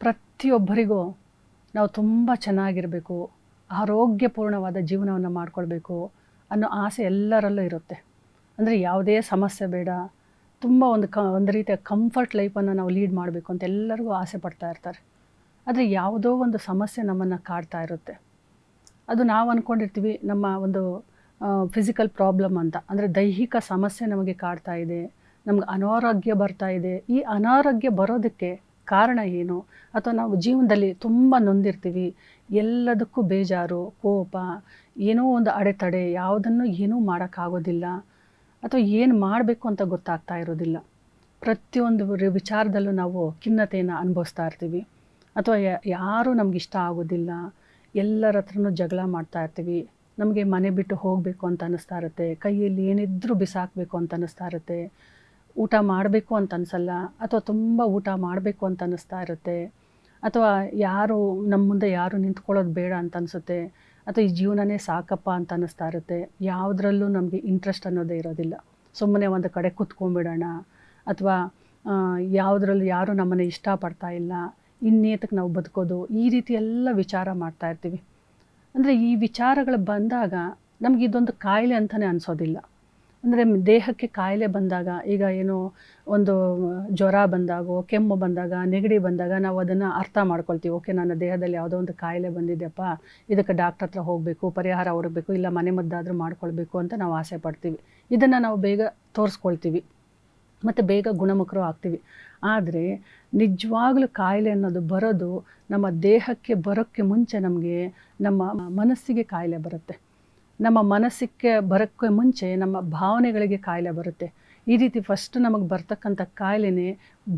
ಪ್ರತಿಯೊಬ್ಬರಿಗೂ ನಾವು ತುಂಬ ಚೆನ್ನಾಗಿರಬೇಕು, ಆರೋಗ್ಯಪೂರ್ಣವಾದ ಜೀವನವನ್ನು ಮಾಡ್ಕೊಳ್ಬೇಕು ಅನ್ನೋ ಆಸೆ ಎಲ್ಲರಲ್ಲೂ ಇರುತ್ತೆ. ಅಂದರೆ ಯಾವುದೇ ಸಮಸ್ಯೆ ಬೇಡ, ತುಂಬ ಒಂದು ಕ, ಒಂದು ರೀತಿಯ ಕಂಫರ್ಟ್ ಲೈಫನ್ನು ನಾವು ಲೀಡ್ ಮಾಡಬೇಕು ಅಂತ ಎಲ್ಲರಿಗೂ ಆಸೆ ಪಡ್ತಾ ಇರ್ತಾರೆ. ಆದರೆ ಯಾವುದೋ ಒಂದು ಸಮಸ್ಯೆ ನಮ್ಮನ್ನು ಕಾಡ್ತಾ ಇರುತ್ತೆ. ಅದು ನಾವು ಅಂದ್ಕೊಂಡಿರ್ತೀವಿ ನಮ್ಮ ಒಂದು ಫಿಸಿಕಲ್ ಪ್ರಾಬ್ಲಮ್ ಅಂತ. ಅಂದರೆ ದೈಹಿಕ ಸಮಸ್ಯೆ ನಮಗೆ ಕಾಡ್ತಾ ಇದೆ, ನಮ್ಗೆ ಅನಾರೋಗ್ಯ ಬರ್ತಾ ಇದೆ. ಈ ಅನಾರೋಗ್ಯ ಬರೋದಕ್ಕೆ ಕಾರಣ ಏನು? ಅಥವಾ ನಾವು ಜೀವನದಲ್ಲಿ ತುಂಬ ನೊಂದಿರ್ತೀವಿ, ಎಲ್ಲದಕ್ಕೂ ಬೇಜಾರು, ಕೋಪ, ಏನೋ ಒಂದು ಅಡೆತಡೆ, ಯಾವುದನ್ನು ಏನೂ ಮಾಡೋಕ್ಕಾಗೋದಿಲ್ಲ, ಅಥವಾ ಏನು ಮಾಡಬೇಕು ಅಂತ ಗೊತ್ತಾಗ್ತಾ ಇರೋದಿಲ್ಲ. ಪ್ರತಿಯೊಂದು ವಿಚಾರದಲ್ಲೂ ನಾವು ಖಿನ್ನತೆಯನ್ನು ಅನುಭವಿಸ್ತಾ ಇರ್ತೀವಿ. ಅಥವಾ ಯಾರೂ ನಮ್ಗೆ ಇಷ್ಟ ಆಗೋದಿಲ್ಲ, ಎಲ್ಲರ ಹತ್ರನೂ ಜಗಳ ಮಾಡ್ತಾ ಇರ್ತೀವಿ, ನಮಗೆ ಮನೆ ಬಿಟ್ಟು ಹೋಗಬೇಕು ಅಂತ ಅನ್ನಿಸ್ತಾ ಇರುತ್ತೆ, ಕೈಯಲ್ಲಿ ಏನಿದ್ರೂ ಬಿಸಾಕಬೇಕು ಅಂತ ಅನ್ನಿಸ್ತಾ ಇರುತ್ತೆ ಊಟ ಮಾಡಬೇಕು ಅಂತ ಅನಿಸಲ್ಲ, ಅಥವಾ ತುಂಬ ಊಟ ಮಾಡಬೇಕು ಅಂತ ಅನ್ನಿಸ್ತಾ ಇರುತ್ತೆ, ಅಥವಾ ಯಾರು ನಮ್ಮ ಮುಂದೆ ಯಾರು ನಿಂತ್ಕೊಳ್ಳೋದು ಬೇಡ ಅಂತ ಅನಿಸುತ್ತೆ, ಅಥವಾ ಈ ಜೀವನನೇ ಸಾಕಪ್ಪ ಅಂತ ಅನ್ನಿಸ್ತಾ ಇರುತ್ತೆ, ಯಾವುದರಲ್ಲೂ ನಮಗೆ ಇಂಟ್ರೆಸ್ಟ್ ಅನ್ನೋದೇ ಇರೋದಿಲ್ಲ. ಸುಮ್ಮನೆ ಒಂದು ಕಡೆ ಕೂತ್ಕೊಂಡ್ಬಿಡೋಣ, ಅಥವಾ ಯಾವುದ್ರಲ್ಲೂ ಯಾರು ನಮ್ಮನ್ನು ಇಷ್ಟಪಡ್ತಾ ಇಲ್ಲ ಇನ್ನೇತಕ್ಕೆ ನಾವು ಬದುಕೋದು, ಈ ರೀತಿ ಎಲ್ಲ ವಿಚಾರ ಮಾಡ್ತಾ ಇರ್ತೀವಿ. ಅಂದರೆ ಈ ವಿಚಾರಗಳು ಬಂದಾಗ ನಮಗಿದೊಂದು ಕಾಯಿಲೆ ಅಂತಲೇ ಅನಿಸೋದಿಲ್ಲ. ಅಂದರೆ ದೇಹಕ್ಕೆ ಕಾಯಿಲೆ ಬಂದಾಗ, ಈಗ ಏನು ಒಂದು ಜ್ವರ ಬಂದಾಗೋ, ಕೆಮ್ಮು ಬಂದಾಗ, ನೆಗಡಿ ಬಂದಾಗ ನಾವು ಅದನ್ನು ಅರ್ಥ ಮಾಡ್ಕೊಳ್ತೀವಿ. ಓಕೆ, ನನ್ನ ದೇಹದಲ್ಲಿ ಯಾವುದೋ ಒಂದು ಕಾಯಿಲೆ ಬಂದಿದೆಯಪ್ಪ, ಇದಕ್ಕೆ ಡಾಕ್ಟ್ರ್ ಹತ್ರ ಹೋಗಬೇಕು, ಪರಿಹಾರ ಹುಡುಕಬೇಕು, ಇಲ್ಲ ಮನೆ ಮದ್ದಾದರೂ ಮಾಡ್ಕೊಳ್ಬೇಕು ಅಂತ ನಾವು ಆಸೆ ಪಡ್ತೀವಿ. ಇದನ್ನು ನಾವು ಬೇಗ ತೋರಿಸ್ಕೊಳ್ತೀವಿ. ಮತ್ತು ಬೇಗ ಗುಣಮುಖರು ಆಗ್ತೀವಿ. ಆದರೆ ನಿಜವಾಗ್ಲೂ ಕಾಯಿಲೆ ಅನ್ನೋದು ಬರೋದು ನಮ್ಮ ದೇಹಕ್ಕೆ ಬರೋಕ್ಕೆ ಮುಂಚೆ ನಮಗೆ ನಮ್ಮ ಮನಸ್ಸಿಗೆ ಕಾಯಿಲೆ ಬರುತ್ತೆ. ನಮ್ಮ ಮನಸ್ಸಿಗೆ ಬರೋಕ್ಕೆ ಮುಂಚೆ ನಮ್ಮ ಭಾವನೆಗಳಿಗೆ ಕಾಯಿಲೆ ಬರುತ್ತೆ. ಈ ರೀತಿ ಫಸ್ಟ್ ನಮಗೆ ಬರ್ತಕ್ಕಂಥ ಕಾಯಿಲೆನೇ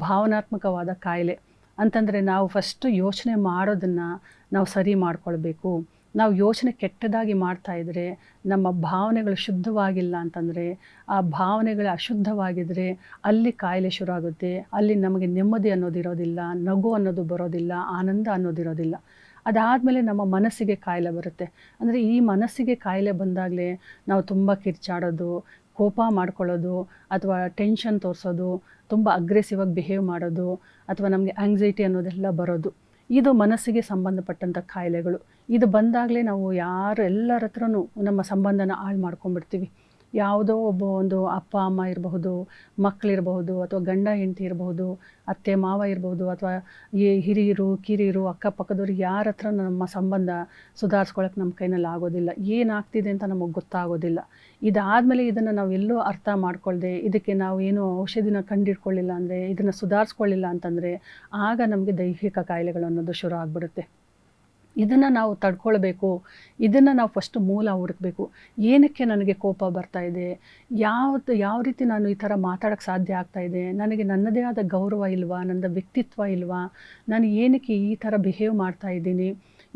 ಭಾವನಾತ್ಮಕವಾದ ಕಾಯಿಲೆ. ಅಂತಂದರೆ ನಾವು ಫಸ್ಟು ಯೋಚನೆ ಮಾಡೋದನ್ನು ನಾವು ಸರಿ ಮಾಡಿಕೊಳ್ಬೇಕು. ನಾವು ಯೋಚನೆ ಕೆಟ್ಟದಾಗಿ ಮಾಡ್ತಾ ಇದ್ದರೆ ನಮ್ಮ ಭಾವನೆಗಳು ಶುದ್ಧವಾಗಿಲ್ಲ ಅಂತಂದರೆ ಆ ಭಾವನೆಗಳು ಅಶುದ್ಧವಾಗಿದ್ದರೆ ಅಲ್ಲಿ ಕಾಯಿಲೆ ಶುರು ಆಗುತ್ತೆ ಅಲ್ಲಿ ನಮಗೆ ನೆಮ್ಮದಿ ಅನ್ನೋದಿರೋದಿಲ್ಲ ನಗು ಅನ್ನೋದು ಬರೋದಿಲ್ಲ, ಆನಂದ ಅನ್ನೋದಿರೋದಿಲ್ಲ ಅದಾದಮೇಲೆ ನಮ್ಮ ಮನಸ್ಸಿಗೆ ಕಾಯಿಲೆ ಬರುತ್ತೆ. ಅಂದರೆ ಈ ಮನಸ್ಸಿಗೆ ಕಾಯಿಲೆ ಬಂದಾಗಲೇ ನಾವು ತುಂಬ ಕಿರ್ಚಾಡೋದು, ಕೋಪ ಮಾಡ್ಕೊಳ್ಳೋದು, ಅಥವಾ ಟೆನ್ಷನ್ ತೋರಿಸೋದು, ತುಂಬ ಅಗ್ರೆಸಿವ್ ಆಗಿ ಬಿಹೇವ್ ಮಾಡೋದು, ಅಥವಾ ನಮಗೆ ಆಂಗ್ಸೈಟಿ ಅನ್ನೋದೆಲ್ಲ ಬರೋದು. ಇದು ಮನಸ್ಸಿಗೆ ಸಂಬಂಧಪಟ್ಟಂಥ ಕಾಯಿಲೆಗಳು. ಇದು ಬಂದಾಗಲೇ ನಾವು ಯಾರು ಎಲ್ಲರ ಹತ್ರನೂ ನಮ್ಮ ಸಂಬಂಧನ ಹಾಳು ಮಾಡ್ಕೊಂಡ್ಬಿಡ್ತೀವಿ. ಯಾವುದೋ ಒಬ್ಬ ಒಂದು ಅಪ್ಪ, ಅಮ್ಮ ಇರಬಹುದು ಮಕ್ಕಳಿರಬಹುದು ಅಥವಾ ಗಂಡ, ಹೆಂಡತಿ ಇರಬಹುದು, ಅತ್ತೆ, ಮಾವ ಇರಬಹುದು, ಅಥವಾ ಈ ಹಿರಿಯರು, ಕಿರಿಯರು ಅಕ್ಕಪಕ್ಕದವ್ರು ಯಾರ ಹತ್ರ ನಮ್ಮ ಸಂಬಂಧ ಸುಧಾರಿಸ್ಕೊಳಕ್ಕೆ ನಮ್ಮ ಕೈನಲ್ಲಿ ಆಗೋದಿಲ್ಲ. ಏನಾಗ್ತಿದೆ ಅಂತ ನಮಗೆ ಗೊತ್ತಾಗೋದಿಲ್ಲ. ಇದಾದಮೇಲೆ ಇದನ್ನು ನಾವು ಎಲ್ಲೂ ಅರ್ಥ ಮಾಡ್ಕೊಳ್ದೆ, ಇದಕ್ಕೆ ನಾವು ಏನು ಔಷಧಿನ ಕಂಡಿಡ್ಕೊಳ್ಳಿಲ್ಲ ಅಂದರೆ, ಇದನ್ನು ಸುಧಾರಿಸ್ಕೊಳ್ಳಿಲ್ಲ ಅಂತಂದರೆ, ಆಗ ನಮಗೆ ದೈಹಿಕ ಕಾಯಿಲೆಗಳು ಅನ್ನೋದು ಶುರು ಆಗಿಬಿಡುತ್ತೆ. ಇದನ್ನು ನಾವು ತಡ್ಕೊಳ್ಬೇಕು, ಇದನ್ನು ನಾವು ಫಸ್ಟ್ ಮೂಲ ಹುಡುಕಬೇಕು. ಏನಕ್ಕೆ ನನಗೆ ಕೋಪ ಬರ್ತಾ ಇದೆ? ಯಾವ್ದು, ಯಾವ ರೀತಿ ನಾನು ಈ ಥರ ಮಾತಾಡೋಕ್ಕೆ ಸಾಧ್ಯ ಆಗ್ತಾ ಇದೆ? ನನಗೆ ನನ್ನದೇ ಆದ ಗೌರವ ಇಲ್ವಾ? ನನ್ನ ವ್ಯಕ್ತಿತ್ವ ಇಲ್ವಾ? ನಾನು ಏನಕ್ಕೆ ಈ ಥರ ಬಿಹೇವ್ ಮಾಡ್ತಾ ಇದ್ದೀನಿ?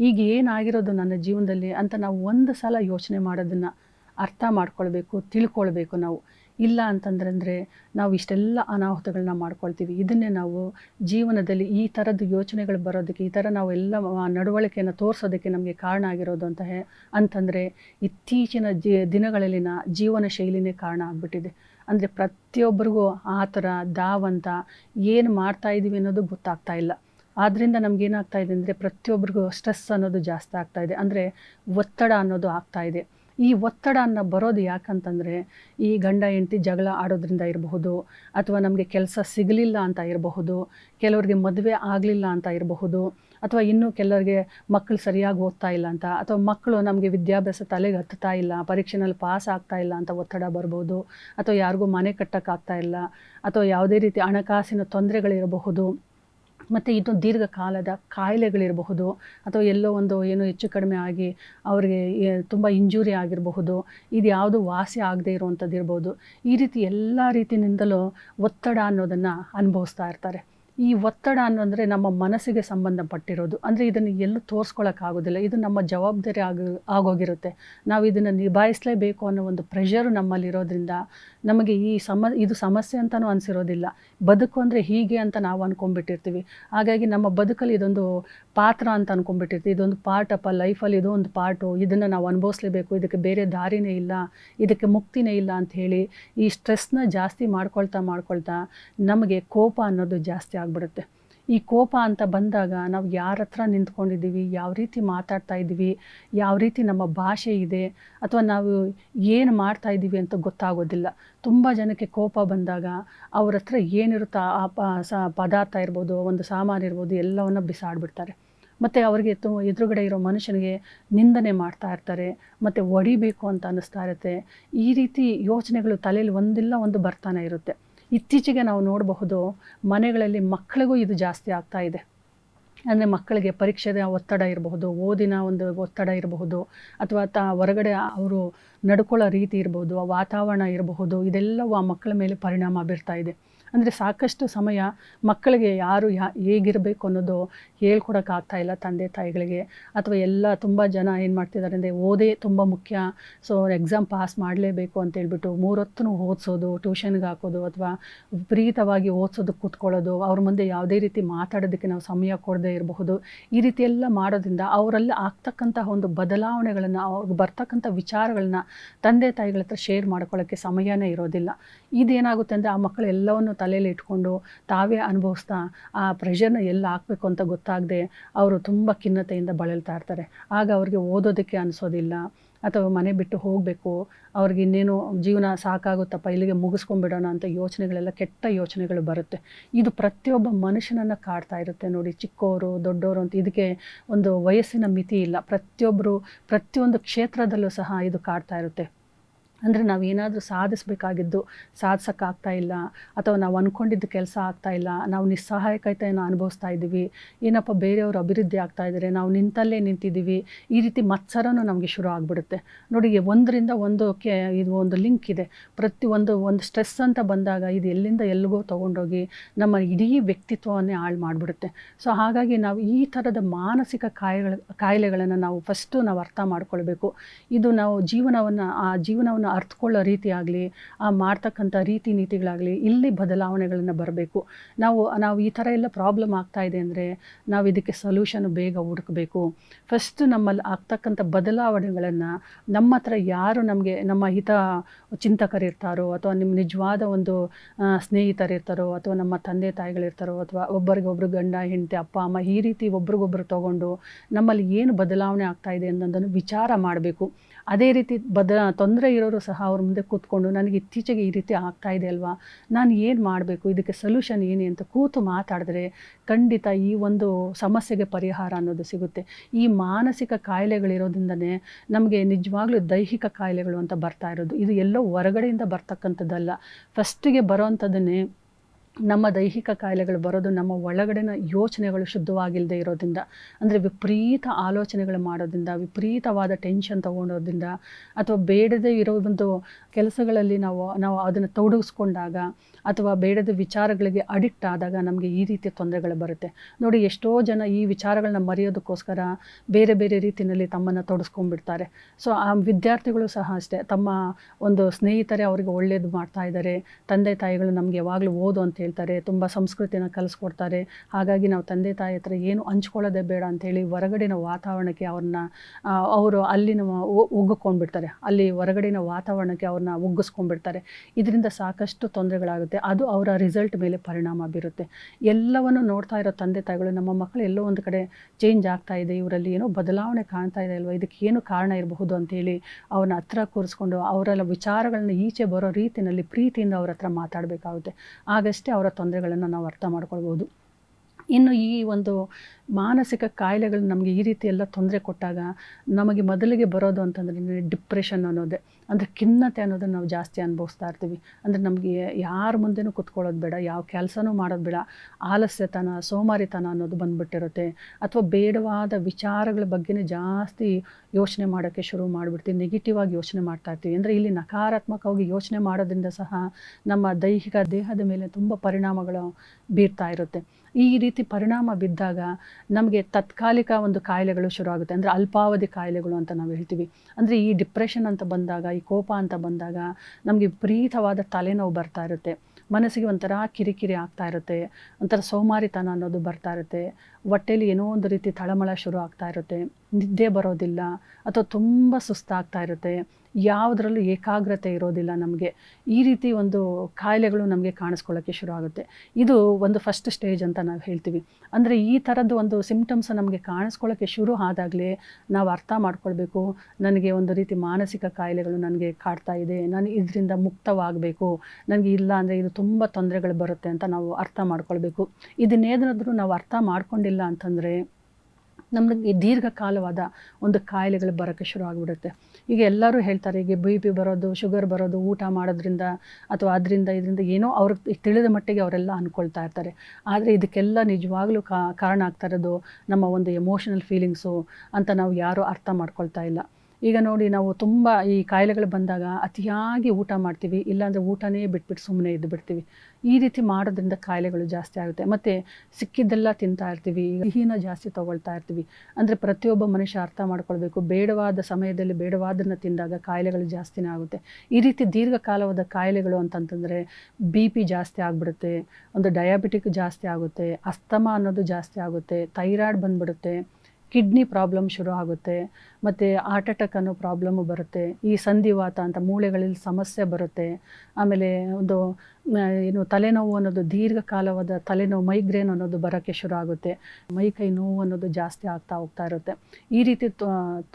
ಈಗ ಏನಾಗಿರೋದು ನನ್ನ ಜೀವನದಲ್ಲಿ ಅಂತ ನಾವು ಒಂದು ಸಲ ಯೋಚನೆ ಮಾಡೋದನ್ನು ಅರ್ಥ ಮಾಡ್ಕೊಳ್ಬೇಕು, ತಿಳ್ಕೊಳ್ಬೇಕು ನಾವು. ಇಲ್ಲ ಅಂತಂದ್ರೆ ನಾವು ಇಷ್ಟೆಲ್ಲ ಅನಾಹುತಗಳನ್ನ ಮಾಡ್ಕೊಳ್ತೀವಿ. ಇದನ್ನೇ ನಾವು ಜೀವನದಲ್ಲಿ ಈ ಥರದ ಯೋಚನೆಗಳು ಬರೋದಕ್ಕೆ, ಈ ಥರ ನಾವು ಎಲ್ಲ ನಡವಳಿಕೆಯನ್ನು ತೋರಿಸೋದಕ್ಕೆ ನಮಗೆ ಕಾರಣ ಆಗಿರೋದು ಅಂತ ಹೇ, ಅಂತಂದರೆ ಇತ್ತೀಚಿನ ಜಿ, ದಿನಗಳಲ್ಲಿನ ಜೀವನ ಶೈಲಿನೇ ಕಾರಣ ಆಗಿಬಿಟ್ಟಿದೆ. ಅಂದರೆ ಪ್ರತಿಯೊಬ್ಬರಿಗೂ ಆ ಥರ ದಾವಂತ ಏನು ಮಾಡ್ತಾ ಇದ್ದೀವಿ ಅನ್ನೋದು ಗೊತ್ತಾಗ್ತಾ ಇಲ್ಲ. ಆದ್ದರಿಂದ ನಮಗೇನಾಗ್ತಾ ಇದೆ ಅಂದರೆ ಪ್ರತಿಯೊಬ್ಬರಿಗೂ ಸ್ಟ್ರೆಸ್ ಅನ್ನೋದು ಜಾಸ್ತಿ ಆಗ್ತಾ ಇದೆ. ಅಂದರೆ ಒತ್ತಡ ಅನ್ನೋದು ಆಗ್ತಾ ಇದೆ. ಈ ಒತ್ತಡ ಅನ್ನೋ ಬರೋದು ಯಾಕಂತಂದರೆ, ಈ ಗಂಡ ಹೆಂಡತಿ ಜಗಳ ಆಡೋದ್ರಿಂದ ಇರಬಹುದು, ಅಥವಾ ನಮಗೆ ಕೆಲಸ ಸಿಗಲಿಲ್ಲ ಅಂತ ಇರಬಹುದು, ಕೆಲವರಿಗೆ ಮದುವೆ ಆಗಲಿಲ್ಲ ಅಂತ ಇರಬಹುದು, ಅಥವಾ ಇನ್ನೂ ಕೆಲವರಿಗೆ ಮಕ್ಕಳು ಸರಿಯಾಗಿ ಓದ್ತಾ ಇಲ್ಲ ಅಂತ, ಅಥವಾ ಮಕ್ಕಳು ನಮಗೆ ವಿದ್ಯಾಭ್ಯಾಸ ತಲೆಗೆ ಹತ್ತುತ್ತಾ ಇಲ್ಲ, ಪರೀಕ್ಷೆನಲ್ಲಿ ಪಾಸ್ ಆಗ್ತಾ ಇಲ್ಲ ಅಂತ ಒತ್ತಡ ಬರ್ಬೋದು ಅಥವಾ ಯಾರಿಗೂ ಮನೆ ಕಟ್ಟೋಕ್ಕಾಗ್ತಾ ಇಲ್ಲ, ಅಥವಾ ಯಾವುದೇ ರೀತಿ ಹಣಕಾಸಿನ ತೊಂದರೆಗಳಿರಬಹುದು ಮತ್ತು ಇದು ದೀರ್ಘಕಾಲದ ಕಾಯಿಲೆಗಳಿರಬಹುದು ಅಥವಾ ಎಲ್ಲೋ ಒಂದು ಏನೋ ಹೆಚ್ಚು ಕಡಿಮೆ ಆಗಿ ಅವರಿಗೆ ತುಂಬ ಇಂಜುರಿ ಆಗಿರಬಹುದು. ಇದು ಯಾವುದು ವಾಸಿ ಆಗದೇ ಇರುವಂಥದ್ದು ಇರ್ಬೋದು ಈ ರೀತಿ ಎಲ್ಲ ರೀತಿಯಿಂದಲೂ ಒತ್ತಡ ಅನ್ನೋದನ್ನು ಅನುಭವಿಸ್ತಾ ಇರ್ತಾರೆ. ಈ ಒತ್ತಡ ಅನ್ನೋಂದರೆ ನಮ್ಮ ಮನಸ್ಸಿಗೆ ಸಂಬಂಧಪಟ್ಟಿರೋದು. ಅಂದರೆ ಇದನ್ನು ಎಲ್ಲೂ ತೋರಿಸ್ಕೊಳ್ಳೋಕ್ಕಾಗೋದಿಲ್ಲ ಇದು ನಮ್ಮ ಜವಾಬ್ದಾರಿ ಆಗ, ಆಗೋಗಿರುತ್ತೆ. ನಾವು ಇದನ್ನು ನಿಭಾಯಿಸಲೇಬೇಕು ಅನ್ನೋ ಒಂದು ಪ್ರೆಷರು ನಮ್ಮಲ್ಲಿರೋದ್ರಿಂದ ನಮಗೆ ಈ ಸಮ, ಇದು ಸಮಸ್ಯೆ ಅಂತಲೂ ಅನಿಸಿರೋದಿಲ್ಲ. ಬದುಕು ಅಂದರೆ ಹೀಗೆ ಅಂತ ನಾವು ಅಂದ್ಕೊಂಡ್ಬಿಟ್ಟಿರ್ತೀವಿ ಹಾಗಾಗಿ ನಮ್ಮ ಬದುಕಲ್ಲಿ ಇದೊಂದು ಪಾತ್ರ ಅಂತ ಅಂದ್ಕೊಂಡ್ಬಿಟ್ಟಿರ್ತೀವಿ ಇದೊಂದು ಪಾರ್ಟ್ ಅಪ್ಪ ಲೈಫಲ್ಲಿ ಇದು ಒಂದು ಪಾರ್ಟು ಇದನ್ನು ನಾವು ಅನುಭವಿಸ್ಲೇಬೇಕು. ಇದಕ್ಕೆ ಬೇರೆ ದಾರಿನೇ ಇಲ್ಲ. ಇದಕ್ಕೆ ಮುಕ್ತಿನೇ ಇಲ್ಲ ಅಂತ ಹೇಳಿ ಈ ಸ್ಟ್ರೆಸ್ನ ಜಾಸ್ತಿ ಮಾಡ್ಕೊಳ್ತಾ ಮಾಡ್ಕೊಳ್ತಾ ನಮಗೆ ಕೋಪ ಅನ್ನೋದು ಜಾಸ್ತಿ ಆಗಿಬಿಡುತ್ತೆ. ಈ ಕೋಪ ಅಂತ ಬಂದಾಗ ನಾವು ಯಾರ ಹತ್ರ ನಿಂತ್ಕೊಂಡಿದ್ದೀವಿ, ಯಾವ ರೀತಿ ಮಾತಾಡ್ತಾ ಇದ್ದೀವಿ, ಯಾವ ರೀತಿ ನಮ್ಮ ಭಾಷೆ ಇದೆ, ಅಥವಾ ನಾವು ಏನು ಮಾಡ್ತಾ ಇದ್ದೀವಿ ಅಂತ ಗೊತ್ತಾಗೋದಿಲ್ಲ. ತುಂಬ ಜನಕ್ಕೆ ಕೋಪ ಬಂದಾಗ ಅವ್ರ ಹತ್ರ ಏನಿರುತ್ತೋ ಆ ಪ, ಸ, ಪದಾರ್ಥ ಇರ್ಬೋದು, ಒಂದು ಸಾಮಾನು ಇರ್ಬೋದು, ಎಲ್ಲವನ್ನ ಬಿಸಾಡ್ಬಿಡ್ತಾರೆ. ಮತ್ತು ಅವರಿಗೆ ತು, ಎದುರುಗಡೆ ಇರೋ ಮನುಷ್ಯನಿಗೆ ನಿಂದನೆ ಮಾಡ್ತಾ ಇರ್ತಾರೆ, ಮತ್ತು ಒಡಿಬೇಕು ಅಂತ ಅನ್ನಿಸ್ತಾ ಇರುತ್ತೆ. ಈ ರೀತಿ ಯೋಚನೆಗಳು ತಲೆಯಲ್ಲಿ ಒಂದಿಲ್ಲ, ಒಂದು ಬರ್ತಾನೆ ಇರುತ್ತೆ. ಇತ್ತೀಚೆಗೆ ನಾವು ನೋಡಬಹುದು ಮನೆಗಳಲ್ಲಿ ಮಕ್ಕಳಿಗೂ ಇದು ಜಾಸ್ತಿ ಆಗ್ತಾ ಇದೆ. ಅಂದರೆ ಮಕ್ಕಳಿಗೆ ಪರೀಕ್ಷೆದ ಒತ್ತಡ ಇರಬಹುದು, ಓದಿನ ಒಂದು ಒತ್ತಡ ಇರಬಹುದು, ಅಥವಾ ತ ಹೊರಗಡೆ ಅವರು ನಡ್ಕೊಳ್ಳೋ ರೀತಿ ಇರಬಹುದು ಆ ವಾತಾವರಣ ಇರಬಹುದು, ಇದೆಲ್ಲವೂ ಆ ಮಕ್ಕಳ ಮೇಲೆ ಪರಿಣಾಮ ಬೀರ್ತಾ ಇದೆ. ಅಂದರೆ ಸಾಕಷ್ಟು ಸಮಯ ಮಕ್ಕಳಿಗೆ ಯಾರು ಯಾ ಹೇಗಿರಬೇಕು ಅನ್ನೋದು ಹೇಳ್ಕೊಡೋಕ್ಕಾಗ್ತಾ ಇಲ್ಲ ತಂದೆ ತಾಯಿಗಳಿಗೆ ಅಥವಾ ಎಲ್ಲ ತುಂಬ ಜನ ಏನು ಮಾಡ್ತಿದ್ದಾರೆ ಅಂದರೆ ಓದೇ ತುಂಬ ಮುಖ್ಯ. ಸೊ ಎಕ್ಸಾಮ್ ಪಾಸ್ ಮಾಡಲೇಬೇಕು ಅಂತ ಹೇಳ್ಬಿಟ್ಟು ಓದಿಸೋದು ಟ್ಯೂಷನ್ಗೆ ಹಾಕೋದು ಅಥವಾ ವಿಪರೀತವಾಗಿ ಓದಿಸೋದಕ್ಕೆ ಕೂತ್ಕೊಳ್ಳೋದು, ಅವ್ರ ಮುಂದೆ ಯಾವುದೇ ರೀತಿ ಮಾತಾಡೋದಕ್ಕೆ ನಾವು ಸಮಯ ಕೊಡದೇ ಇರಬಹುದು. ಈ ರೀತಿ ಎಲ್ಲ ಮಾಡೋದ್ರಿಂದ ಅವರಲ್ಲಿ ಆಗ್ತಕ್ಕಂತಹ ಒಂದು ಬದಲಾವಣೆಗಳನ್ನು, ಅವ್ರಿಗೆ ಬರ್ತಕ್ಕಂಥ ವಿಚಾರಗಳನ್ನ ತಂದೆ ತಾಯಿಗಳ ಹತ್ರ ಶೇರ್ ಮಾಡ್ಕೊಳ್ಳೋಕ್ಕೆ ಸಮಯನೇ ಇರೋದಿಲ್ಲ. ಇದೇನಾಗುತ್ತೆ ಅಂದರೆ ಆ ಮಕ್ಕಳು ಎಲ್ಲವನ್ನು ತಲೆಯಲ್ಲಿ ಇಟ್ಕೊಂಡು ತಾವೇ ಅನುಭವಿಸ್ತಾ ಆ ಪ್ರೆಷರ್ನ ಎಲ್ಲ ಹಾಕಬೇಕು ಅಂತ ಗೊತ್ತಾಗದೆ ಅವರು ತುಂಬ ಖಿನ್ನತೆಯಿಂದ ಬಳಲ್ತಾ ಇರ್ತಾರೆ. ಆಗ ಅವ್ರಿಗೆ ಓದೋದಕ್ಕೆ ಅನಿಸೋದಿಲ್ಲ. ಅಥವಾ ಮನೆ ಬಿಟ್ಟು ಹೋಗಬೇಕು. ಅವ್ರಿಗೆ ಇನ್ನೇನು ಜೀವನ ಸಾಕಾಗುತ್ತಪ್ಪ, ಇಲ್ಲಿಗೆ ಮುಗಿಸ್ಕೊಂಡ್ಬಿಡೋಣ ಅಂತ ಯೋಚನೆಗಳೆಲ್ಲ ಕೆಟ್ಟ ಯೋಚನೆಗಳು ಬರುತ್ತೆ. ಇದು ಪ್ರತಿಯೊಬ್ಬ ಮನುಷ್ಯನನ್ನು ಕಾಡ್ತಾ ಇರುತ್ತೆ ನೋಡಿ. ಚಿಕ್ಕವರು ದೊಡ್ಡವರು ಅಂತ ಇದಕ್ಕೆ ಒಂದು ವಯಸ್ಸಿನ ಮಿತಿ ಇಲ್ಲ. ಪ್ರತಿಯೊಬ್ಬರು ಪ್ರತಿಯೊಂದು ಕ್ಷೇತ್ರದಲ್ಲೂ ಸಹ ಇದು ಕಾಡ್ತಾ ಇರುತ್ತೆ. ಅಂದರೆ ನಾವು ಏನಾದರೂ ಸಾಧಿಸಬೇಕಾಗಿದ್ದು ಸಾಧಿಸೋಕ್ಕಾಗ್ತಾ ಇಲ್ಲ, ಅಥವಾ ನಾವು ಅಂದ್ಕೊಂಡಿದ್ದು ಕೆಲಸ ಆಗ್ತಾ ಇಲ್ಲ, ನಾವು ನಿಸ್ಸಹಾಯಕತೆಯನ್ನು ಅನುಭವಿಸ್ತಾ ಇದ್ದೀವಿ, ಏನಪ್ಪ ಬೇರೆಯವರು ಅಭಿವೃದ್ಧಿ ಆಗ್ತಾ ಇದ್ದಾರೆ ನಾವು ನಿಂತಲ್ಲೇ ನಿಂತಿದ್ದೀವಿ, ಈ ರೀತಿ ಮತ್ಸರನೂ ನಮಗೆ ಶುರು ಆಗಿಬಿಡುತ್ತೆ. ನೋಡಿ ಒಂದರಿಂದ ಒಂದು ಕೆ, ಇದು ಒಂದು ಲಿಂಕ್ ಇದೆ. ಪ್ರತಿ ಒಂದು ಒಂದು ಸ್ಟ್ರೆಸ್ ಅಂತ ಬಂದಾಗ ಇದು ಎಲ್ಲಿಂದ ಎಲ್ಲಿಗೋ ತೊಗೊಂಡೋಗಿ ನಮ್ಮ ಇಡೀ ವ್ಯಕ್ತಿತ್ವವನ್ನೇ ಹಾಳು ಮಾಡಿಬಿಡುತ್ತೆ. ಸೊ ಹಾಗಾಗಿ ನಾವು ಈ ಥರದ ಮಾನಸಿಕ ಕಾಯಿಗಳ, ಕಾಯಿಲೆಗಳನ್ನು ನಾವು ಫಸ್ಟು ನಾವು ಅರ್ಥ ಮಾಡ್ಕೊಳ್ಬೇಕು. ಇದು ನಾವು ಜೀವನವನ್ನು, ಆ ಜೀವನವನ್ನು ಅರ್ಥಕೊಳ್ಳೋ ರೀತಿ ಆಗಲಿ, ಆ ಮಾಡ್ತಕ್ಕಂಥ ರೀತಿ ನೀತಿಗಳಾಗಲಿ, ಇಲ್ಲಿ ಬದಲಾವಣೆಗಳನ್ನು ಬರಬೇಕು. ನಾವು ನಾವು ಈ ಥರ ಎಲ್ಲ ಪ್ರಾಬ್ಲಮ್ ಆಗ್ತಾ ಇದೆ ಅಂದರೆ ನಾವು ಇದಕ್ಕೆ ಸೊಲ್ಯೂಷನ್ ಬೇಗ ಹುಡುಕಬೇಕು. ಫಸ್ಟ್ ನಮ್ಮಲ್ಲಿ ಆಗ್ತಕ್ಕಂಥ ಬದಲಾವಣೆಗಳನ್ನು ನಮ್ಮ ಹತ್ರ ಯಾರು ನಮಗೆ, ನಮ್ಮ ಹಿತ ಚಿಂತಕರಿರ್ತಾರೋ ಅಥವಾ ನಿಮ್ಮ ನಿಜವಾದ ಒಂದು ಸ್ನೇಹಿತರಿರ್ತಾರೋ ಅಥವಾ ನಮ್ಮ ತಂದೆ ತಾಯಿಗಳಿರ್ತಾರೋ ಅಥವಾ ಒಬ್ಬರಿಗೊಬ್ಬರು ಗಂಡ, ಹೆಂಡತಿ, ಅಪ್ಪ, ಅಮ್ಮ ಈ ರೀತಿ ಒಬ್ರಿಗೊಬ್ರು ತೊಗೊಂಡು ನಮ್ಮಲ್ಲಿ ಏನು ಬದಲಾವಣೆ ಆಗ್ತಾ ಇದೆ ಅನ್ನೋದನ್ನು ವಿಚಾರ ಮಾಡಬೇಕು. ಅದೇ ರೀತಿ ಬದ, ತೊಂದರೆ ಇರೋರು ಸಹ ಅವ್ರ ಮುಂದೆ ಕೂತ್ಕೊಂಡು ನನಗೆ ಇತ್ತೀಚೆಗೆ ಈ ರೀತಿ ಆಗ್ತಾ ಇದೆ ಅಲ್ವಾ? ನಾನು ಏನು ಮಾಡಬೇಕು? ಇದಕ್ಕೆ ಸೊಲ್ಯೂಷನ್ ಏನು ಅಂತ ಕೂತು ಮಾತಾಡಿದ್ರೆ ಖಂಡಿತ ಈ ಒಂದು ಸಮಸ್ಯೆಗೆ ಪರಿಹಾರ ಅನ್ನೋದು ಸಿಗುತ್ತೆ. ಈ ಮಾನಸಿಕ ಕಾಯಿಲೆಗಳಿರೋದ್ರಿಂದನೇ ನಮಗೆ ನಿಜವಾಗ್ಲೂ ದೈಹಿಕ ಕಾಯಿಲೆಗಳು ಅಂತ ಬರ್ತಾ ಇರೋದು. ಇದು ಎಲ್ಲೋ ಹೊರಗಡೆಯಿಂದ ಬರ್ತಕ್ಕಂಥದ್ದಲ್ಲ. ಫಸ್ಟಿಗೆ ಬರೋವಂಥದ್ದನ್ನೇ ನಮ್ಮ ದೈಹಿಕ ಕಾಯಿಲೆಗಳು ಬರೋದು ನಮ್ಮ ಒಳಗಡೆನ ಯೋಚನೆಗಳು ಶುದ್ಧವಾಗಿಲ್ಲದೆ ಇರೋದ್ರಿಂದ, ಅಂದರೆ ವಿಪರೀತ ಆಲೋಚನೆಗಳು ಮಾಡೋದ್ರಿಂದ, ವಿಪರೀತವಾದ ಟೆನ್ಷನ್ ತೊಗೊಳೋದ್ರಿಂದ ಅಥವಾ ಬೇಡದೇ ಇರೋ ಒಂದು ಕೆಲಸಗಳಲ್ಲಿ ನಾವು ನಾವು ಅದನ್ನು ತೊಡಗಿಸ್ಕೊಂಡಾಗ, ಅಥವಾ ಬೇಡದ ವಿಚಾರಗಳಿಗೆ ಅಡಿಕ್ಟ್ ಆದಾಗ ನಮಗೆ ಈ ರೀತಿಯ ತೊಂದರೆಗಳು ಬರುತ್ತೆ. ನೋಡಿ, ಎಷ್ಟೋ ಜನ ಈ ವಿಚಾರಗಳನ್ನ ಮರೆಯೋದಕ್ಕೋಸ್ಕರ ಬೇರೆ ಬೇರೆ ರೀತಿಯಲ್ಲಿ ತಮ್ಮನ್ನು ತೊಡಸ್ಕೊಂಡ್ಬಿಡ್ತಾರೆ. ಸೊ ಆ ವಿದ್ಯಾರ್ಥಿಗಳು ಸಹ ಅಷ್ಟೇ, ತಮ್ಮ ಒಂದು ಸ್ನೇಹಿತರೇ ಅವರಿಗೆ ಒಳ್ಳೆಯದು ಮಾಡ್ತಾ ಇದ್ದಾರೆ, ತಂದೆ ತಾಯಿಗಳು ನಮಗೆ ಯಾವಾಗಲೂ ಓದು ಅಂತ ಹೇಳ್ತಾರೆ, ತುಂಬ ಸಂಸ್ಕೃತಿನ ಕಲಿಸ್ಕೊಡ್ತಾರೆ. ಹಾಗಾಗಿ ನಾವು ತಂದೆ ತಾಯಿ ಹತ್ರ ಏನು ಹಂಚ್ಕೊಳ್ಳೋದೇ ಬೇಡ ಅಂಥೇಳಿ ಹೊರಗಡೆನ ವಾತಾವರಣಕ್ಕೆ ಅವ್ರನ್ನ ಅವರು ಅಲ್ಲಿನ ಒಗ್ಗಿಕೊಂಡ್ಬಿಡ್ತಾರೆ ಅಲ್ಲಿ ಹೊರಗಡೆನ ವಾತಾವರಣಕ್ಕೆ ಅವ್ರನ್ನ ಒಗ್ಗಿಸ್ಕೊಂಡ್ಬಿಡ್ತಾರೆ ಇದರಿಂದ ಸಾಕಷ್ಟು ತೊಂದರೆಗಳಾಗುತ್ತೆ. ಅದು ಅವರ ರಿಸಲ್ಟ್ ಮೇಲೆ ಪರಿಣಾಮ ಬೀರುತ್ತೆ. ಎಲ್ಲವನ್ನು ನೋಡ್ತಾ ಇರೋ ತಂದೆ ತಾಯಿಗಳು, ನಮ್ಮ ಮಕ್ಕಳು ಎಲ್ಲೋ ಒಂದು ಕಡೆ ಚೇಂಜ್ ಆಗ್ತಾ ಇದೆ, ಇವರಲ್ಲಿ ಏನೋ ಬದಲಾವಣೆ ಕಾಣ್ತಾ ಇದೆ ಅಲ್ವಾ, ಇದಕ್ಕೆ ಏನು ಕಾರಣ ಇರಬಹುದು ಅಂತೇಳಿ ಅವ್ರನ್ನ ಹತ್ರ ಕೂರಿಸ್ಕೊಂಡು ಅವರೆಲ್ಲ ವಿಚಾರಗಳನ್ನ ಈಚೆ ಬರೋ ರೀತಿಯಲ್ಲಿ ಪ್ರೀತಿಯಿಂದ ಅವ್ರ ಹತ್ರ ಮಾತಾಡಬೇಕಾಗುತ್ತೆ. ಆಗಷ್ಟೇ ಅವರ ತೊಂದರೆಗಳನ್ನು ನಾವು ಅರ್ಥ ಮಾಡ್ಕೊಳ್ಬೋದು. ಇನ್ನು ಈ ಒಂದು ಮಾನಸಿಕ ಕಾಯಿಲೆಗಳು ನಮಗೆ ಈ ರೀತಿ ಎಲ್ಲ ತೊಂದರೆ ಕೊಟ್ಟಾಗ ನಮಗೆ ಮೊದಲಿಗೆ ಬರೋದು ಅಂತಂದರೆ ಡಿಪ್ರೆಷನ್ ಅನ್ನೋದೇ. ಅಂದರೆ ಖಿನ್ನತೆ ಅನ್ನೋದನ್ನು ನಾವು ಜಾಸ್ತಿ ಅನುಭವಿಸ್ತಾ ಇರ್ತೀವಿ. ಅಂದರೆ ನಮಗೆ ಯಾರ ಮುಂದೆನೂ ಕುತ್ಕೊಳ್ಳೋದು ಬೇಡ, ಯಾವ ಕೆಲಸನೂ ಮಾಡೋದು ಬೇಡ. ಆಲಸ್ಯತನ, ಸೋಮಾರಿತನ ಅನ್ನೋದು ಬಂದ್ಬಿಟ್ಟಿರುತ್ತೆ. ಅಥವಾ ಬೇಡವಾದ ವಿಚಾರಗಳ ಬಗ್ಗೆನೇ ಜಾಸ್ತಿ ಯೋಚನೆ ಮಾಡೋಕ್ಕೆ ಶುರು ಮಾಡಿಬಿಡ್ತೀವಿ. ನೆಗೆಟಿವ್ ಆಗಿ ಯೋಚನೆ ಮಾಡ್ತಾ ಇರ್ತೀವಿ. ಅಂದರೆ ಇಲ್ಲಿ ನಕಾರಾತ್ಮಕವಾಗಿ ಯೋಚನೆ ಮಾಡೋದ್ರಿಂದ ಸಹ ನಮ್ಮ ದೈಹಿಕ ದೇಹದ ಮೇಲೆ ತುಂಬ ಪರಿಣಾಮಗಳು ಬೀರ್ತಾ ಇರುತ್ತೆ. ಈ ರೀತಿ ಪರಿಣಾಮ ಬಿದ್ದಾಗ ನಮಗೆ ತತ್ಕಾಲಿಕ ಒಂದು ಕಾಯಿಲೆಗಳು ಶುರುವಾಗುತ್ತೆ ಅಂದರೆ ಅಲ್ಪಾವಧಿ ಕಾಯಿಲೆಗಳು ಅಂತ ನಾವು ಹೇಳ್ತೀವಿ. ಅಂದರೆ ಈ ಡಿಪ್ರೆಷನ್ ಅಂತ ಬಂದಾಗ, ಈ ಕೋಪ ಅಂತ ಬಂದಾಗ ನಮಗೆ ವಿಪರೀತವಾದ ತಲೆನೋವು ಬರ್ತಾ ಇರುತ್ತೆ. ಮನಸ್ಸಿಗೆ ಒಂಥರ ಕಿರಿಕಿರಿ ಆಗ್ತಾ ಇರುತ್ತೆ. ಒಂಥರ ಸೋಮಾರಿತನ ಅನ್ನೋದು ಬರ್ತಾ ಇರುತ್ತೆ. ಹೊಟ್ಟೆಯಲ್ಲಿ ಏನೋ ಒಂದು ರೀತಿ ತಳಮಳ ಶುರು ಆಗ್ತಾ ಇರುತ್ತೆ. ನಿದ್ದೆ ಬರೋದಿಲ್ಲ. ಅಥವಾ ತುಂಬ ಸುಸ್ತಾಗ್ತಾ ಇರುತ್ತೆ. ಯಾವುದರಲ್ಲೂ ಏಕಾಗ್ರತೆ ಇರೋದಿಲ್ಲ ನಮಗೆ. ಈ ರೀತಿ ಒಂದು ಕಾಯಿಲೆಗಳು ನಮಗೆ ಕಾಣಿಸ್ಕೊಳ್ಳೋಕ್ಕೆ ಶುರು ಆಗುತ್ತೆ. ಇದು ಒಂದು ಫಸ್ಟ್ ಸ್ಟೇಜ್ ಅಂತ ನಾವು ಹೇಳ್ತೀವಿ. ಅಂದರೆ ಈ ಥರದ್ದು ಒಂದು ಸಿಂಪ್ಟಮ್ಸ್ ನಮಗೆ ಕಾಣಿಸ್ಕೊಳ್ಳೋಕ್ಕೆ ಶುರು ಆದಾಗಲೇ ನಾವು ಅರ್ಥ ಮಾಡ್ಕೊಳ್ಬೇಕು. ನನಗೆ ಒಂದು ರೀತಿ ಮಾನಸಿಕ ಕಾಯಿಲೆಗಳು ನನಗೆ ಕಾಡ್ತಾ ಇದೆ. ನಾನು ಇದರಿಂದ ಮುಕ್ತವಾಗಬೇಕು. ನನಗೆ ಇಲ್ಲ ಅಂದರೆ ಇದು ತುಂಬ ತೊಂದರೆಗಳು ಬರುತ್ತೆ ಅಂತ ನಾವು ಅರ್ಥ ಮಾಡ್ಕೊಳ್ಬೇಕು. ಇದನ್ನೇನಾದರೂ ನಾವು ಅರ್ಥ ಮಾಡ್ಕೊಂಡಿಲ್ಲ ಅಂತಂದರೆ ನಮಗೆ ದೀರ್ಘಕಾಲವಾದ ಒಂದು ಕಾಯಿಲೆಗಳು ಬರೋಕ್ಕೆ ಶುರು ಆಗಿಬಿಡುತ್ತೆ. ಈಗ ಎಲ್ಲರೂ ಹೇಳ್ತಾರೆ, ಈಗ ಬಿ ಪಿ ಬರೋದು, ಶುಗರ್ ಬರೋದು, ಊಟ ಮಾಡೋದ್ರಿಂದ ಅಥವಾ ಅದರಿಂದ, ಇದರಿಂದ ಏನೋ ಅವ್ರಿಗೆ ತಿಳಿದ ಮಟ್ಟಿಗೆ ಅವರೆಲ್ಲ ಅಂದ್ಕೊಳ್ತಾ ಇರ್ತಾರೆ. ಆದರೆ ಇದಕ್ಕೆಲ್ಲ ನಿಜವಾಗ್ಲೂ ಕಾರಣ ಆಗ್ತಾ ಇರೋದು ನಮ್ಮ ಒಂದು ಎಮೋಷನಲ್ ಫೀಲಿಂಗ್ಸು ಅಂತ ನಾವು ಯಾರೂ ಅರ್ಥ ಮಾಡ್ಕೊಳ್ತಾ ಇಲ್ಲ. ಈಗ ನೋಡಿ ನಾವು ತುಂಬ ಈ ಕಾಯಿಲೆಗಳು ಬಂದಾಗ ಅತಿಯಾಗಿ ಊಟ ಮಾಡ್ತೀವಿ, ಇಲ್ಲಾಂದರೆ ಊಟನೇ ಬಿಟ್ಬಿಟ್ಟು ಸುಮ್ಮನೆ ಇದ್ದು ಬಿಡ್ತೀವಿ ಈ ರೀತಿ ಮಾಡೋದ್ರಿಂದ ಕಾಯಿಲೆಗಳು ಜಾಸ್ತಿ ಆಗುತ್ತೆ. ಮತ್ತು ಸಿಕ್ಕಿದ್ದೆಲ್ಲ ತಿಂತಾ ಇರ್ತೀವಿ ಜಾಸ್ತಿ ತೊಗೊಳ್ತಾ ಇರ್ತೀವಿ. ಅಂದರೆ ಪ್ರತಿಯೊಬ್ಬ ಮನುಷ್ಯ ಅರ್ಥ ಮಾಡ್ಕೊಳ್ಬೇಕು. ಬೇಡವಾದ ಸಮಯದಲ್ಲಿ ಬೇಡವಾದನ್ನು ತಿಂದಾಗ ಕಾಯಿಲೆಗಳು ಜಾಸ್ತಿನೇ ಆಗುತ್ತೆ. ಈ ರೀತಿ ದೀರ್ಘಕಾಲವಾದ ಕಾಯಿಲೆಗಳು ಅಂತಂತಂದರೆ ಬಿ ಪಿ ಜಾಸ್ತಿ ಆಗಿಬಿಡುತ್ತೆ, ಒಂದು ಡಯಾಬಿಟಿಕ್ ಜಾಸ್ತಿ ಆಗುತ್ತೆ, ಅಸ್ತಮ ಅನ್ನೋದು ಜಾಸ್ತಿ ಆಗುತ್ತೆ, ಥೈರಾಯ್ಡ್ ಬಂದ್ಬಿಡುತ್ತೆ. ಕಿಡ್ನಿ ಪ್ರಾಬ್ಲಮ್ ಶುರು ಆಗುತ್ತೆ, ಮತ್ತು ಹಾರ್ಟ್ ಅಟ್ಯಾಕ್ ಅನ್ನೋ ಪ್ರಾಬ್ಲಮ್ಮು ಬರುತ್ತೆ, ಈ ಸಂಧಿವಾತ ಅಂತ ಮೂಳೆಗಳಲ್ಲಿ ಸಮಸ್ಯೆ ಬರುತ್ತೆ, ಆಮೇಲೆ ಒಂದು ಏನು ತಲೆನೋವು ಅನ್ನೋದು ದೀರ್ಘಕಾಲವಾದ ತಲೆನೋವು, ಮೈಗ್ರೇನ್ ಅನ್ನೋದು ಬರೋಕ್ಕೆ ಶುರು ಆಗುತ್ತೆ, ಮೈ ಕೈ ನೋವು ಅನ್ನೋದು ಜಾಸ್ತಿ ಆಗ್ತಾ ಹೋಗ್ತಾ ಇರುತ್ತೆ. ಈ ರೀತಿ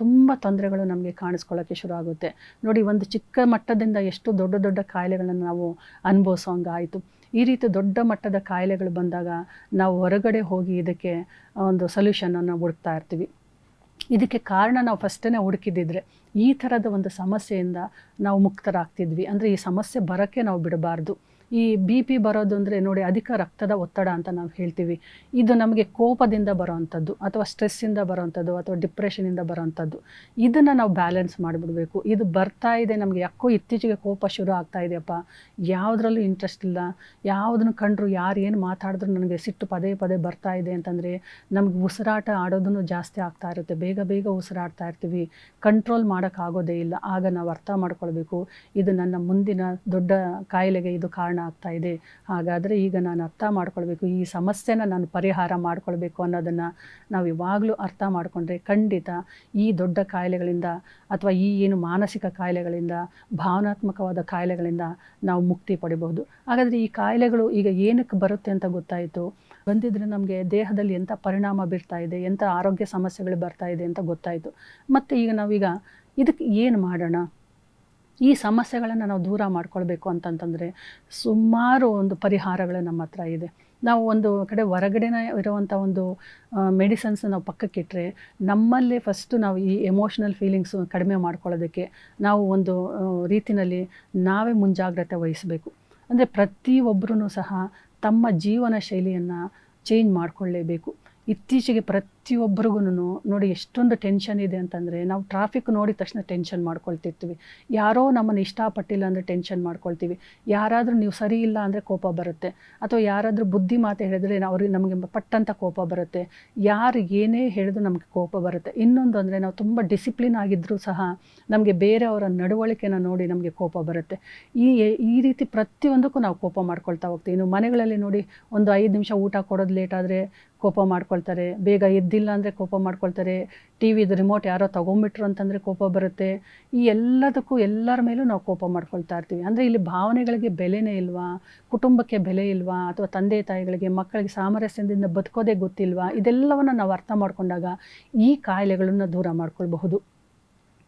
ತುಂಬ ತೊಂದರೆಗಳು ನಮಗೆ ಕಾಣಿಸ್ಕೊಳ್ಳೋಕ್ಕೆ ಶುರು ಆಗುತ್ತೆ. ನೋಡಿ, ಒಂದು ಚಿಕ್ಕ ಮಟ್ಟದಿಂದ ಎಷ್ಟು ದೊಡ್ಡ ದೊಡ್ಡ ಕಾಯಿಲೆಗಳನ್ನು ನಾವು ಅನುಭವಿಸೋಂಗಾಯಿತು ಈ ರೀತಿ ದೊಡ್ಡ ಮಟ್ಟದ ಕಾಯಿಲೆಗಳು ಬಂದಾಗ ನಾವು ಹೊರಗಡೆ ಹೋಗಿ ಇದಕ್ಕೆ ಒಂದು ಸೊಲ್ಯೂಷನನ್ನು ಹುಡುಕ್ತಾ ಇರ್ತೀವಿ. ಇದಕ್ಕೆ ಕಾರಣ ನಾವು ಫಸ್ಟೇ ಹುಡುಕಿದ್ದಿದ್ರೆ ಈ ಥರದ ಒಂದು ಸಮಸ್ಯೆಯಿಂದ ನಾವು ಮುಕ್ತರಾಗ್ತಿದ್ವಿ. ಅಂದರೆ ಈ ಸಮಸ್ಯೆ ಬರೋಕ್ಕೆ ನಾವು ಬಿಡಬಾರ್ದು. ಈ ಬಿ ಪಿ ಬರೋದು ಅಂದರೆ ನೋಡಿ ಅಧಿಕ ರಕ್ತದ ಒತ್ತಡ ಅಂತ ನಾವು ಹೇಳ್ತೀವಿ. ಇದು ನಮಗೆ ಕೋಪದಿಂದ ಬರೋವಂಥದ್ದು ಅಥವಾ ಸ್ಟ್ರೆಸ್ಸಿಂದ ಬರೋವಂಥದ್ದು ಅಥವಾ ಡಿಪ್ರೆಷನಿಂದ ಬರೋವಂಥದ್ದು ಇದನ್ನು ನಾವು ಬ್ಯಾಲೆನ್ಸ್ ಮಾಡಿಬಿಡಬೇಕು. ಇದು ಬರ್ತಾ ಇದೆ ನಮಗೆ ಯಾಕೋ ಇತ್ತೀಚೆಗೆ ಕೋಪ ಶುರು ಆಗ್ತಾ ಇದೆಯಪ್ಪ. ಯಾವುದ್ರಲ್ಲೂ ಇಂಟ್ರೆಸ್ಟ್ ಇಲ್ಲ. ಯಾವುದನ್ನು ಕಂಡ್ರು ಯಾರು ಏನು ಮಾತಾಡಿದ್ರು ನನಗೆ ಸಿಟ್ಟು ಪದೇ ಪದೇ ಬರ್ತಾ ಇದೆ ಅಂತಂದರೆ ನಮಗೆ ಉಸಿರಾಟ ಆಡೋದನ್ನು ಜಾಸ್ತಿ ಆಗ್ತಾ ಇರುತ್ತೆ. ಬೇಗ ಬೇಗ ಉಸಿರಾಡ್ತಾ ಇರ್ತೀವಿ. ಕಂಟ್ರೋಲ್ ಮಾಡೋಕ್ಕಾಗೋದೇ ಇಲ್ಲ. ಆಗ ನಾವು ಅರ್ಥ ಮಾಡ್ಕೊಳ್ಬೇಕು. ಇದು ನನ್ನ ಮುಂದಿನ ದೊಡ್ಡ ಕಾಯಿಲೆಗೆ ಇದು ಕಾರಣ. ಆಗ್ತಾ ಇದೆ. ಹಾಗಾದರೆ ಈಗ ನಾನು ಅರ್ಥ ಮಾಡ್ಕೊಳ್ಬೇಕು, ಈ ಸಮಸ್ಯೆನ ನಾನು ಪರಿಹಾರ ಮಾಡ್ಕೊಳ್ಬೇಕು ಅನ್ನೋದನ್ನು ನಾವು ಯಾವಾಗಲೂ ಅರ್ಥ ಮಾಡಿಕೊಂಡ್ರೆ ಖಂಡಿತ ಈ ದೊಡ್ಡ ಕಾಯಿಲೆಗಳಿಂದ ಅಥವಾ ಈ ಏನು ಮಾನಸಿಕ ಕಾಯಿಲೆಗಳಿಂದ, ಭಾವನಾತ್ಮಕವಾದ ಕಾಯಿಲೆಗಳಿಂದ ನಾವು ಮುಕ್ತಿ ಪಡಿಬಹುದು. ಹಾಗಾದರೆ ಈ ಕಾಯಿಲೆಗಳು ಈಗ ಏನಕ್ಕೆ ಬರುತ್ತೆ ಅಂತ ಗೊತ್ತಾಯಿತು? ಬಂದಿದ್ರೆ ನಮಗೆ ದೇಹದಲ್ಲಿ ಎಂಥ ಪರಿಣಾಮ ಬೀರ್ತಾ ಇದೆ ಎಂಥ ಆರೋಗ್ಯ ಸಮಸ್ಯೆಗಳು ಬರ್ತಾ ಇದೆ ಅಂತ ಗೊತ್ತಾಯಿತು. ಮತ್ತು ಈಗ ನಾವೀಗ ಇದಕ್ಕೆ ಏನು ಮಾಡೋಣ? ಈ ಸಮಸ್ಯೆಗಳನ್ನು ನಾವು ದೂರ ಮಾಡ್ಕೊಳ್ಬೇಕು ಅಂತಂತಂದರೆ ಸುಮಾರು ಒಂದು ಪರಿಹಾರಗಳು ನಮ್ಮ ಹತ್ರ ಇದೆ. ನಾವು ಒಂದು ಕಡೆ ಹೊರಗಡೆನೇ ಇರುವಂಥ ಒಂದು ಮೆಡಿಸನ್ಸ್ ನಾವು ಪಕ್ಕಕ್ಕಿಟ್ಟರೆ ನಮ್ಮಲ್ಲೇ ಫಸ್ಟು ನಾವು ಈ ಎಮೋಷ್ನಲ್ ಫೀಲಿಂಗ್ಸು ಕಡಿಮೆ ಮಾಡ್ಕೊಳ್ಳೋದಕ್ಕೆ ನಾವು ಒಂದು ರೀತಿಯಲ್ಲಿ ನಾವೇ ಮುಂಜಾಗ್ರತೆ ವಹಿಸಬೇಕು. ಅಂದರೆ ಪ್ರತಿಯೊಬ್ಬರೂ ಸಹ ತಮ್ಮ ಜೀವನ ಶೈಲಿಯನ್ನು ಚೇಂಜ್ ಮಾಡಿಕೊಳ್ಳೇಬೇಕು. ಇತ್ತೀಚೆಗೆ ಪ್ರತಿಯೊಬ್ಬರಿಗೂ ನೋಡಿ ಎಷ್ಟೊಂದು ಟೆನ್ಷನ್ ಇದೆ ಅಂತಂದರೆ ನಾವು ಟ್ರಾಫಿಕ್ ನೋಡಿದ ತಕ್ಷಣ ಟೆನ್ಷನ್ ಮಾಡ್ಕೊಳ್ತಿರ್ತೀವಿ. ಯಾರೋ ನಮ್ಮನ್ನು ಇಷ್ಟಪಟ್ಟಿಲ್ಲ ಅಂದರೆ ಟೆನ್ಷನ್ ಮಾಡ್ಕೊಳ್ತೀವಿ. ಯಾರಾದರೂ ನೀವು ಸರಿ ಇಲ್ಲ ಅಂದರೆ ಕೋಪ ಬರುತ್ತೆ. ಅಥವಾ ಯಾರಾದರೂ ಬುದ್ಧಿ ಮಾತು ಹೇಳಿದ್ರೆ ಅವ್ರಿಗೆ ನಮಗೆ ಪಟ್ಟಂತ ಕೋಪ ಬರುತ್ತೆ. ಯಾರು ಏನೇ ಹೇಳಿದ್ರು ನಮಗೆ ಕೋಪ ಬರುತ್ತೆ. ಇನ್ನೊಂದು ಅಂದರೆ ನಾವು ತುಂಬ ಡಿಸಿಪ್ಲಿನ್ ಆಗಿದ್ದರೂ ಸಹ ನಮಗೆ ಬೇರೆಯವರ ನಡವಳಿಕೆನ ನೋಡಿ ನಮಗೆ ಕೋಪ ಬರುತ್ತೆ. ಈ ಈ ರೀತಿ ಪ್ರತಿಯೊಂದಕ್ಕೂ ನಾವು ಕೋಪ ಮಾಡ್ಕೊಳ್ತಾ ಹೋಗ್ತೀವಿ. ಇನ್ನು ಮನೆಗಳಲ್ಲಿ ನೋಡಿ ಒಂದು ಐದು ನಿಮಿಷ ಊಟ ಕೊಡೋದು ಲೇಟ್ ಆದರೆ ಕೋಪ ಮಾಡ್ಕೊಳ್ತಾರೆ. ಬೇಗ ಎದ್ದಿಲ್ಲ ಅಂದರೆ ಕೋಪ ಮಾಡ್ಕೊಳ್ತಾರೆ. ಟಿ ವಿದು ರಿಮೋಟ್ ಯಾರೋ ತೊಗೊಂಬಿಟ್ರು ಅಂತಂದರೆ ಕೋಪ ಬರುತ್ತೆ. ಈ ಎಲ್ಲದಕ್ಕೂ ಎಲ್ಲರ ಮೇಲೂ ನಾವು ಕೋಪ ಮಾಡ್ಕೊಳ್ತಾ ಇರ್ತೀವಿ. ಅಂದರೆ ಇಲ್ಲಿ ಭಾವನೆಗಳಿಗೆ ಬೆಲೆನೇ ಇಲ್ವಾ? ಕುಟುಂಬಕ್ಕೆ ಬೆಲೆ ಇಲ್ವಾ? ಅಥವಾ ತಂದೆ ತಾಯಿಗಳಿಗೆ, ಮಕ್ಕಳಿಗೆ ಸಾಮರಸ್ಯದಿಂದ ಬದುಕೋದೇ ಗೊತ್ತಿಲ್ವಾ? ಇದೆಲ್ಲವನ್ನು ನಾವು ಅರ್ಥ ಮಾಡಿಕೊಂಡಾಗ ಈ ಕಾಯಿಲೆಗಳನ್ನು ದೂರ ಮಾಡ್ಕೊಳ್ಬಹುದು.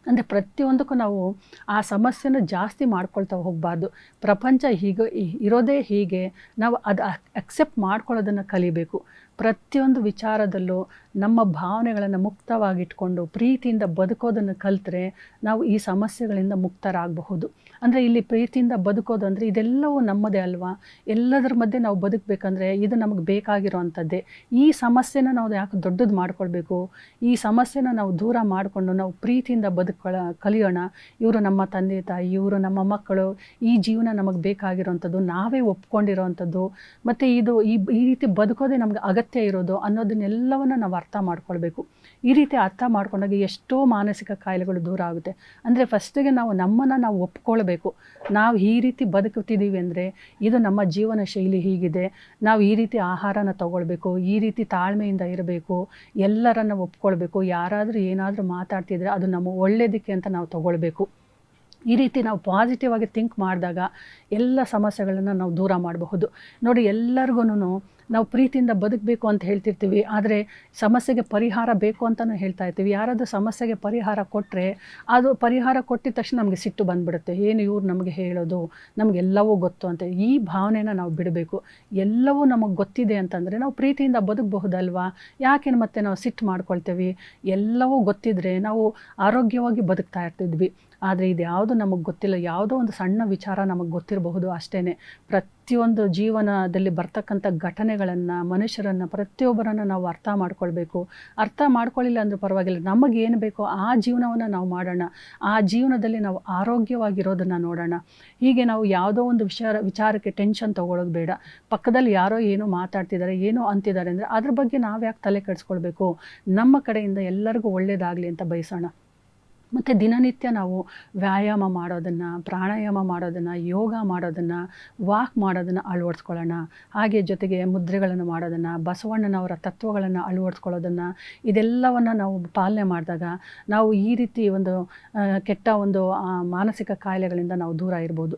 ಅಂದರೆ ಪ್ರತಿಯೊಂದಕ್ಕೂ ನಾವು ಆ ಸಮಸ್ಯೆನ ಜಾಸ್ತಿ ಮಾಡ್ಕೊಳ್ತಾ ಹೋಗಬಾರ್ದು. ಪ್ರಪಂಚ ಹೀಗೆ ಇರೋದೇ ಹೀಗೆ. ನಾವು ಅದು ಅಕ್ಸೆಪ್ಟ್ ಮಾಡ್ಕೊಳ್ಳೋದನ್ನು ಕಲಿಬೇಕು. ಪ್ರತಿಯೊಂದು ವಿಚಾರದಲ್ಲೂ ನಮ್ಮ ಭಾವನೆಗಳನ್ನು ಮುಕ್ತವಾಗಿಟ್ಕೊಂಡು ಪ್ರೀತಿಯಿಂದ ಬದುಕೋದನ್ನು ಕಲಿತ್ರೆ ನಾವು ಈ ಸಮಸ್ಯೆಗಳಿಂದ ಮುಕ್ತರಾಗಬಹುದು. ಅಂದರೆ ಇಲ್ಲಿ ಪ್ರೀತಿಯಿಂದ ಬದುಕೋದು ಅಂದರೆ ಇದೆಲ್ಲವೂ ನಮ್ಮದೇ ಅಲ್ವಾ? ಎಲ್ಲದರ ಮಧ್ಯೆ ನಾವು ಬದುಕಬೇಕಂದ್ರೆ ಇದು ನಮಗೆ ಬೇಕಾಗಿರೋವಂಥದ್ದೇ ಈ ಸಮಸ್ಯೆನ ನಾವು ಯಾಕೆ ದೊಡ್ಡದು ಮಾಡ್ಕೊಳ್ಬೇಕು? ಈ ಸಮಸ್ಯೆನ ನಾವು ದೂರ ಮಾಡಿಕೊಂಡು ನಾವು ಪ್ರೀತಿಯಿಂದ ಬದುಕೊಳ ಕಲಿಯೋಣ. ಇವರು ನಮ್ಮ ತಂದೆ, ತಾಯಿ, ಇವರು ನಮ್ಮ ಮಕ್ಕಳು ಈ ಜೀವನ ನಮಗೆ ಬೇಕಾಗಿರೋವಂಥದ್ದು ನಾವೇ ಒಪ್ಕೊಂಡಿರೋವಂಥದ್ದು ಮತ್ತು ಇದು ಈ ಈ ರೀತಿ ಬದುಕೋದೇ ನಮಗೆ ಅಗತ್ಯ ಇರೋದು ಅನ್ನೋದನ್ನೆಲ್ಲವನ್ನು ನಾವು ಅರ್ಥ ಮಾಡ್ಕೊಳ್ಬೇಕು. ಈ ರೀತಿ ಅರ್ಥ ಮಾಡ್ಕೊಂಡಾಗ ಎಷ್ಟೋ ಮಾನಸಿಕ ಕಾಯಿಲೆಗಳು ದೂರ ಆಗುತ್ತೆ. ಅಂದರೆ ಫಸ್ಟಿಗೆ ನಾವು ನಮ್ಮನ್ನು ನಾವು ಒಪ್ಕೊಳ್ಬೇಕು. ನಾವು ಈ ರೀತಿ ಬದುಕುತ್ತಿದ್ದೀವಿ ಅಂದರೆ ಇದು ನಮ್ಮ ಜೀವನ ಶೈಲಿ ಹೀಗಿದೆ. ನಾವು ಈ ರೀತಿ ಆಹಾರನ ತಗೊಳ್ಬೇಕು, ಈ ರೀತಿ ತಾಳ್ಮೆಯಿಂದ ಇರಬೇಕು, ಎಲ್ಲರನ್ನು ಒಪ್ಕೊಳ್ಬೇಕು. ಯಾರಾದರೂ ಏನಾದರೂ ಮಾತಾಡ್ತಿದ್ರೆ ಅದು ನಮ್ಮ ಒಳ್ಳೆಯದಕ್ಕೆ ಅಂತ ನಾವು ತಗೊಳ್ಬೇಕು. ಈ ರೀತಿ ನಾವು ಪಾಸಿಟಿವ್ ಆಗಿ ಥಿಂಕ್ ಮಾಡಿದಾಗ ಎಲ್ಲ ಸಮಸ್ಯೆಗಳನ್ನು ನಾವು ದೂರ ಮಾಡಬಹುದು. ನೋಡಿ ಎಲ್ಲರಿಗೂ ನಾವು ಪ್ರೀತಿಯಿಂದ ಬದುಕಬೇಕು ಅಂತ ಹೇಳ್ತಿರ್ತೀವಿ, ಆದರೆ ಸಮಸ್ಯೆಗೆ ಪರಿಹಾರ ಬೇಕು ಅಂತಲೂ ಹೇಳ್ತಾ ಇರ್ತೀವಿ. ಯಾರಾದರೂ ಸಮಸ್ಯೆಗೆ ಪರಿಹಾರ ಕೊಟ್ಟರೆ ಅದು ಪರಿಹಾರ ಕೊಟ್ಟಿದ ತಕ್ಷಣ ನಮಗೆ ಸಿಟ್ಟು ಬಂದ್ಬಿಡುತ್ತೆ. ಏನು ಇವ್ರು ನಮಗೆ ಹೇಳೋದು ನಮಗೆಲ್ಲವೂ ಗೊತ್ತು ಅಂತ. ಈ ಭಾವನೆನ ನಾವು ಬಿಡಬೇಕು. ಎಲ್ಲವೂ ನಮಗೆ ಗೊತ್ತಿದೆ ಅಂತಂದರೆ ನಾವು ಪ್ರೀತಿಯಿಂದ ಬದುಕಬಹುದಲ್ವಾ? ಯಾಕೆ ಮತ್ತೆ ನಾವು ಸಿಟ್ಟು ಮಾಡ್ಕೊಳ್ತೇವೆ? ಎಲ್ಲವೂ ಗೊತ್ತಿದ್ರೆ ನಾವು ಆರೋಗ್ಯವಾಗಿ ಬದುಕ್ತಾ ಇರ್ತಿದ್ವಿ. ಆದರೆ ಇದು ಯಾವುದು ನಮಗೆ ಗೊತ್ತಿಲ್ಲ. ಯಾವುದೋ ಒಂದು ಸಣ್ಣ ವಿಚಾರ ನಮಗೆ ಗೊತ್ತಿರಬಹುದು ಅಷ್ಟೇ ಪ್ರತಿಯೊಂದು ಜೀವನದಲ್ಲಿ ಬರ್ತಕ್ಕಂಥ ಘಟನೆಗಳನ್ನು, ಮನುಷ್ಯರನ್ನು, ಪ್ರತಿಯೊಬ್ಬರನ್ನು ನಾವು ಅರ್ಥ ಮಾಡ್ಕೊಳ್ಬೇಕು. ಅರ್ಥ ಮಾಡ್ಕೊಳ್ಳಿಲ್ಲ ಅಂದರೂ ಪರವಾಗಿಲ್ಲ. ನಮಗೇನು ಬೇಕೋ ಆ ಜೀವನವನ್ನು ನಾವು ಮಾಡೋಣ. ಆ ಜೀವನದಲ್ಲಿ ನಾವು ಆರೋಗ್ಯವಾಗಿರೋದನ್ನು ನೋಡೋಣ. ಹೀಗೆ ನಾವು ಯಾವುದೋ ಒಂದು ವಿಚಾರ, ವಿಚಾರಕ್ಕೆ ಟೆನ್ಷನ್ ತೊಗೊಳ್ಳೋದು ಬೇಡ. ಪಕ್ಕದಲ್ಲಿ ಯಾರೋ ಏನೋ ಮಾತಾಡ್ತಿದ್ದಾರೆ ಏನೋ ಅಂತಿದ್ದಾರೆ ಅಂದರೆ ಅದ್ರ ಬಗ್ಗೆ ನಾವು ಯಾಕೆ ತಲೆ ಕೆಡಿಸ್ಕೊಳ್ಬೇಕು. ನಮ್ಮ ಕಡೆಯಿಂದ ಎಲ್ಲರಿಗೂ ಒಳ್ಳೆಯದಾಗಲಿ ಅಂತ ಬಯಸೋಣ. ಮತ್ತು ದಿನನಿತ್ಯ ನಾವು ವ್ಯಾಯಾಮ ಮಾಡೋದನ್ನು, ಪ್ರಾಣಾಯಾಮ ಮಾಡೋದನ್ನು, ಯೋಗ ಮಾಡೋದನ್ನು, ವಾಕ್ ಮಾಡೋದನ್ನು ಅಳವಡಿಸ್ಕೊಳ್ಳೋಣ. ಹಾಗೆ ಜೊತೆಗೆ ಮುದ್ರೆಗಳನ್ನು ಮಾಡೋದನ್ನು ಬಸವಣ್ಣನವರ ತತ್ವಗಳನ್ನು ಅಳವಡಿಸ್ಕೊಳ್ಳೋದನ್ನು, ಇದೆಲ್ಲವನ್ನು ನಾವು ಪಾಲನೆ ಮಾಡಿದಾಗ ನಾವು ಈ ರೀತಿ ಒಂದು ಕೆಟ್ಟ ಒಂದು ಮಾನಸಿಕ ಕಾಯಿಲೆಗಳಿಂದ ನಾವು ದೂರ ಇರ್ಬೋದು.